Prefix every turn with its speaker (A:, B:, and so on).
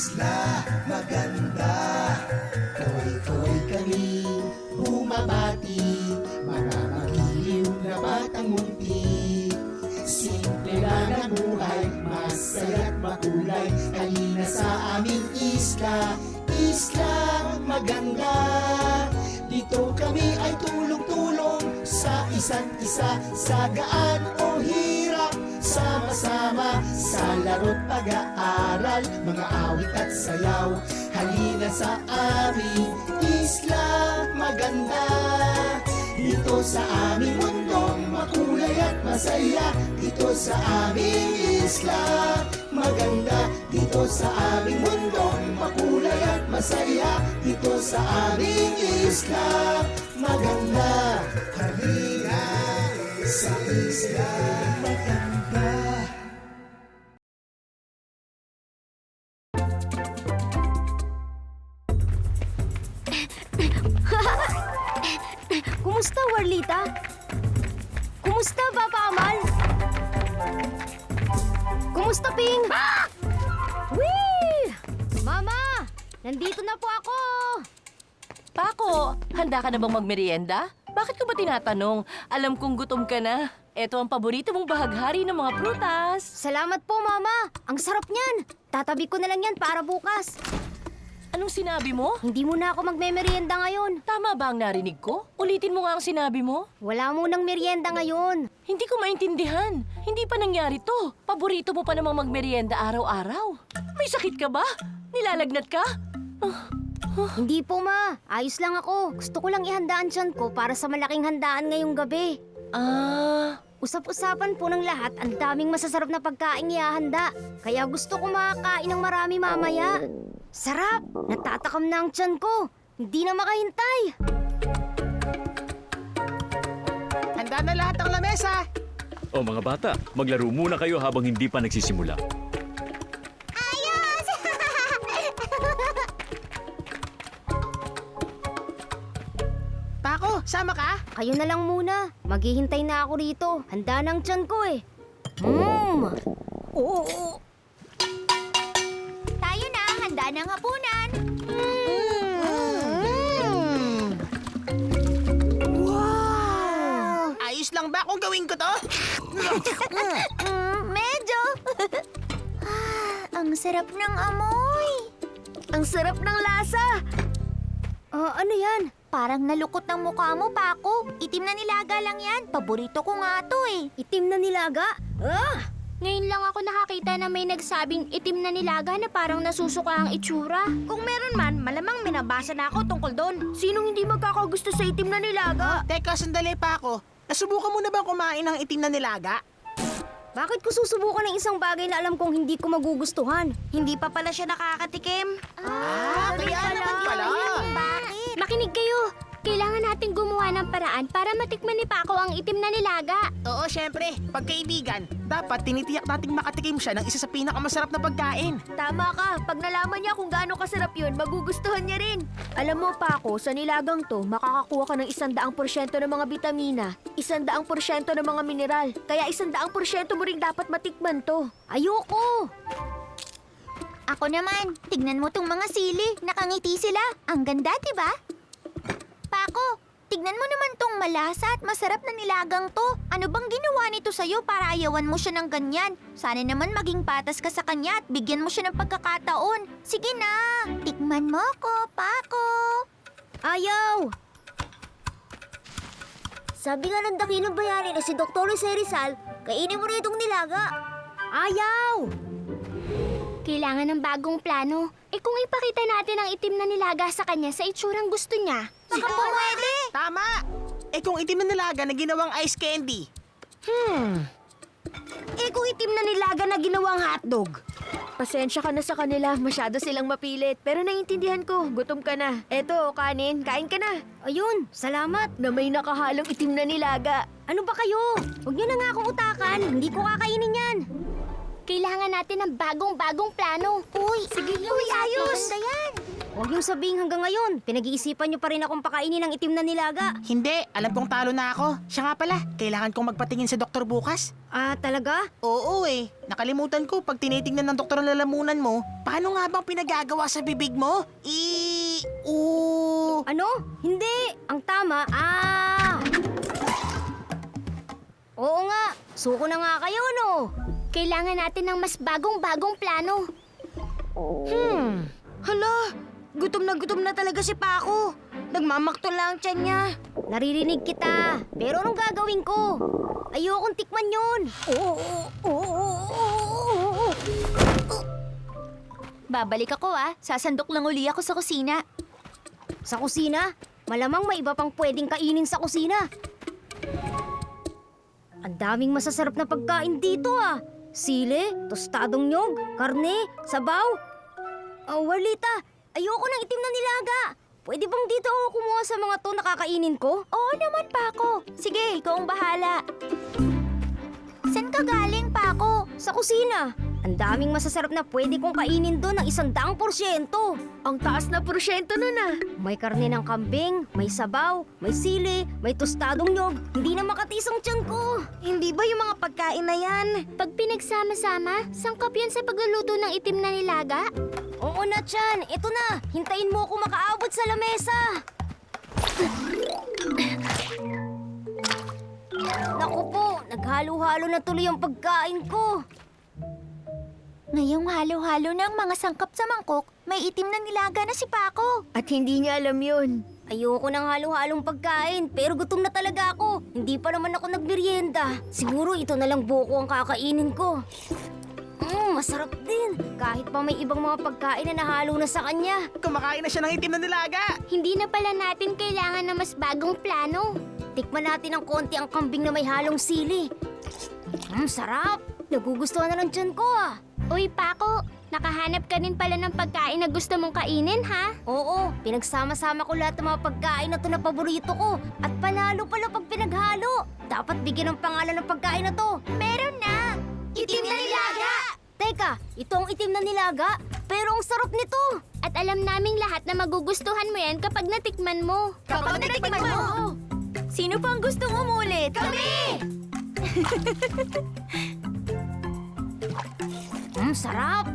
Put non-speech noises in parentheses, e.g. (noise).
A: isla maganda. Kaway-kaway kami bumabati. Mga magiliw na batang munti. Simple lang ang buhay, masaya't makulay. Halina sa aming isla, isla maganda. Dito kami ay tulong-tulong sa isa't isa Sa gaan o hirap, Sa laro't pag-aaral, mga awit at sayaw. Halina sa aming isla maganda. Dito sa aming mundong makulay at masaya. Dito sa aming isla maganda. Dito sa aming mundong makulay at masaya. Dito sa aming isla maganda. Halina sa isla maganda
B: Kumusta, Warlita? Kumusta, Papa Amal? Kumusta, Ping? Whee! Mama! Nandito na po ako!
C: Pako, handa ka na bang magmerienda? Bakit ko ba tinatanong? Alam kong gutom ka na. Ito ang paborito mong bahaghari ng mga prutas.
B: Salamat po, Mama! Ang sarap niyan! Tatabi ko na lang yan para bukas.
C: Anong sinabi mo?
B: Hindi mo na ako magme-merienda ngayon.
C: Tama ba ang narinig ko? Ulitin mo nga ang sinabi mo.
B: Wala mo nang merienda ngayon.
C: Hindi ko maintindihan. Hindi pa nangyari to. Paborito mo pa namang magmerienda araw-araw. May sakit ka ba? Nilalagnat ka?
B: Hindi po, Ma. Ayos lang ako. Gusto ko lang ihandaan siyan ko para sa malaking handaan ngayong gabi.
C: Ah,
B: Usap-usapan po ng lahat, ang daming masasarap na pagkain ihahanda. Kaya gusto ko makakain ng marami mamaya. Sarap! Natatakam na ang tiyan ko. Hindi na makahintay.
D: Handa na lahat ang lamesa.
E: O mga bata, maglaro muna kayo habang hindi pa nagsisimula.
B: Ayos! (laughs)
D: Pako, sama ka?
B: Kayo na lang muna. Maghihintay na ako rito. Handa ng tiyan ko eh. Mmm! Oo!
F: Na, handa ng hapunan.
B: Mmm! Wow!
D: Ayos lang ba kung gawin ko to?
F: Mm, (laughs) medyo. Ah, Ang sarap ng amoy.
B: Ang sarap ng lasa! Ah, ano yan?
F: Parang nalukot ng mukha mo, Paco. Itim na nilaga lang yan. Paborito ko nga to eh.
B: Itim na nilaga? Ah!
G: Ngayon lang ako nakakita na may nagsabing itim na nilaga na parang nasusuka ang itsura.
B: Kung meron man, malamang minabasa na ako tungkol doon. Sinong hindi magkakagusto sa itim na nilaga?
D: Teka, sandali pa ako. Nasubukan mo na bang kumain ng itim na nilaga?
B: Bakit ko susubukan ng isang bagay na alam kong hindi ko magugustuhan?
F: Hindi pa pala siya nakakatikim.
D: Ah, kaya naman pala.
F: Bakit?
G: Makinig kayo! Kailangan nating gumawa ng paraan para matikman ni Paco ang itim na nilaga.
D: Oo, syempre. Pagkaibigan, dapat tinitiyak nating makatikim siya ng isa sa pinakamasarap na pagkain.
B: Tama ka. Pag nalaman niya kung gaano kasarap yun, magugustuhan niya rin. Alam mo, Paco, sa nilagang to, makakakuha ka ng isandaang porsyento ng mga bitamina, isandaang porsyento ng mga mineral, kaya isandaang porsyento mo rin dapat matikman to. Ayoko!
F: Ako naman, tignan mo tong mga sili. Nakangiti sila. Ang ganda, di ba? Tignan mo naman tong malasa at masarap na nilagang to. Ano bang ginawa nito sa'yo para ayawan mo siya ng ganyan? Sana naman maging patas ka sa kanya at bigyan mo siya ng pagkakataon. Sige na, tikman mo ko, Paco.
B: Ayaw! Sabi nga ng dakilang bayani na si Dr. Jose Rizal, kainin mo na itong nilaga. Ayaw!
G: Kailangan ng bagong plano. Eh kung ipakita natin ang itim na nilaga sa kanya sa itsurang gusto niya.
F: Baka pwede.
D: Tama! Eh kung itim na nilaga na ginawang ice candy.
B: Eh kung itim na nilaga na ginawang hotdog. Pasensya ka na sa kanila, masyado silang mapilit. Pero naiintindihan ko, gutom ka na. Eto, kanin, kain ka na. Ayun, salamat na may nakahalong itim na nilaga. Ano ba kayo? Huwag niyo na nga akong utakan, hindi ko kakainin yan.
G: Kailangan natin ng bagong-bagong plano.
F: Uy, sige, uy, ayos. Ganda yan.
B: Huwag yung sabihin hanggang ngayon. Pinag-iisipan niyo pa rin akong pakainin ng itim na nilaga.
D: Hindi, alam kong talo na ako. Siya nga pala, kailangan kong magpatingin sa doktor bukas.
B: Ah, talaga?
D: Oo eh, nakalimutan ko pag tinitingnan ng doktor ang lalamunan mo, paano nga bang pinagagawa sa bibig mo? I... U...
B: Ano? Hindi. Ang tama, ah... Oo nga. Suko na nga kayo, no?
G: Kailangan natin ng mas bagong-bagong plano.
B: Hmm. Hala, gutom na gutom na talaga si Paco. Nagmamakto lang ang tiyan niya. Naririnig kita, pero anong gagawin ko? Ayokong tikman yun.
F: Babalik ako ah. Sasandok lang uli ako sa kusina.
B: Sa kusina? Malamang may iba pang pwedeng kainin sa kusina. Ang daming masasarap na pagkain dito ah. Sile, tostadong nyog, karne, sabaw. Oh, Warlita, ayoko ng itim na nilaga. Pwede bang dito ako kumuha sa mga to nakakainin ko?
F: Oo naman, Paco. Sige, ikaw ang bahala. San ka galing, Paco?
B: Sa kusina. Ang daming masasarap na pwede kong kainin doon ng isang daang porsyento. Ang taas na porsyento nun ah. May karne ng kambing, may sabaw, may sili, may tostadong nyog. Hindi na makatisang tiyan ko. Hindi ba yung mga pagkain na yan?
G: Pag pinagsama-sama, sangkap yan sa pagluluto ng itim na nilaga.
B: Oo na, Chan. Ito na. Hintayin mo ako makaabot sa lamesa. Naku po, naghalo-halo na tuloy ang pagkain ko.
F: Ngayong halo-halo ng mga sangkap sa mangkok, may itim na nilaga na si Paco.
B: At hindi niya alam yun. Ayoko ng halo-halong pagkain, pero gutom na talaga ako. Hindi pa naman ako nagmerienda. Siguro ito na lang buko ang kakainin ko. Mmm, masarap din. Kahit pa may ibang mga pagkain na nahalo na sa kanya.
D: Kumakain na siya ng itim na nilaga.
G: Hindi na pala natin kailangan ng mas bagong plano.
B: Tikman natin ng konti ang kambing na may halong sili. Mmm, sarap. Nagugustuhan na ng tiyan ko ah.
G: Uy, Paco, nakahanap ka din pala ng pagkain na gusto mong kainin, ha?
B: Oo, pinagsama-sama ko lahat ng mga pagkain na to na paborito ko. At panalo pala pag pinaghalo. Dapat bigyan ng pangalan ng pagkain na to.
F: Meron na!
B: Itim na nilaga! Teka, ito ang itim na nilaga, pero ang sarap nito.
G: At alam naming lahat na magugustuhan mo yan kapag natikman mo.
F: Kapag natikman mo! Sino pang gustong umulit? Kami!
B: Mmm, (laughs) sarap.